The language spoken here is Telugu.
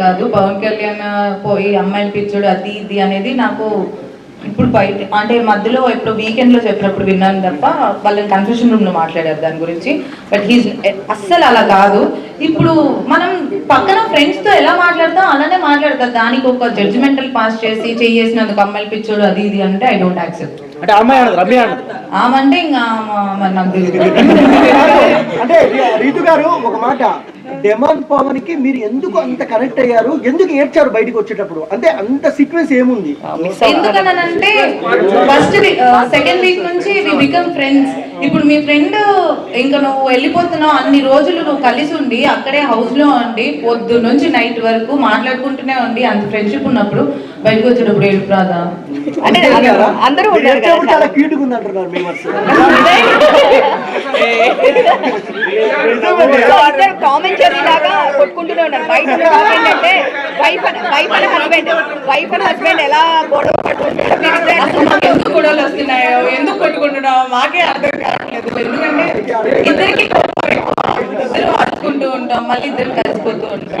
కాదు. పవన్ కళ్యాణ్ పోయి అమ్మాయిలు పిచ్చుడు అది ఇది అనేది నాకు ఇప్పుడు బయట అంటే మధ్యలో ఇప్పుడు వీకెండ్లో చెప్పినప్పుడు విన్నాను తప్ప వాళ్ళని కన్ఫ్యూషన్ రూమ్లో మాట్లాడారు దాని గురించి. బట్ హీస్ అస్సలు అలా కాదు. ఇప్పుడు మనం పక్కన ఫ్రెండ్స్తో ఎలా మాట్లాడతాం? అలానే మాట్లాడతాం. దానికి ఒక జడ్జిమెంటల్ పాస్ చేసి చేసినందుకు అమ్మాయిలు పిచ్చోడు అది ఇది అంటే ఐ డోంట్ యాక్సెప్ట్ అంటే అమ్మాయి రమ్య ఆమంటే ఇంకా నాకు అంటే రీతు గారు ఒక మాట డెమాన్ పవన్కి మీరు ఎందుకు అంత కనెక్ట్ అయ్యారు? ఎందుకు ఏడ్చారు బయటకు వచ్చేటప్పుడు? అంటే అంత సీక్వెన్స్ ఏముంది? ఎందుకనంటే ఫస్ట్ సెకండ్ వీక్ నుంచి వి బికమ్ ఫ్రెండ్స్ ఇప్పుడు మీ ఫ్రెండ్ ఇంకా నువ్వు వెళ్ళిపోతున్నావు అన్ని రోజులు నువ్వు కలిసి ఉండి అక్కడే హౌస్లో ఉండి పొద్దు నుంచి నైట్ వరకు మాట్లాడుకుంటూనే ఉండి అంత ఫ్రెండ్షిప్ ఉన్నప్పుడు బయటకు వచ్చేటప్పుడు ఏడుపు రాదా? అంటే అందరూ- కామెంట్ చేసేలాగా కొట్టుకుంటూనే ఉన్నారు బయట ఏంటంటే wife wife and husband wife and husband ఎలా గొడవ ఎందుకు గొడవలు వస్తున్నాయో ఎందుకు కొట్టుకుంటున్నావు మాకే అర్థం కావట్లేదు. ఎందుకంటే ఇద్దరికి ఇద్దరు ఆడుకుంటూ ఉంటాం మళ్ళీ ఇద్దరు కలిసిపోతూ ఉంటాం!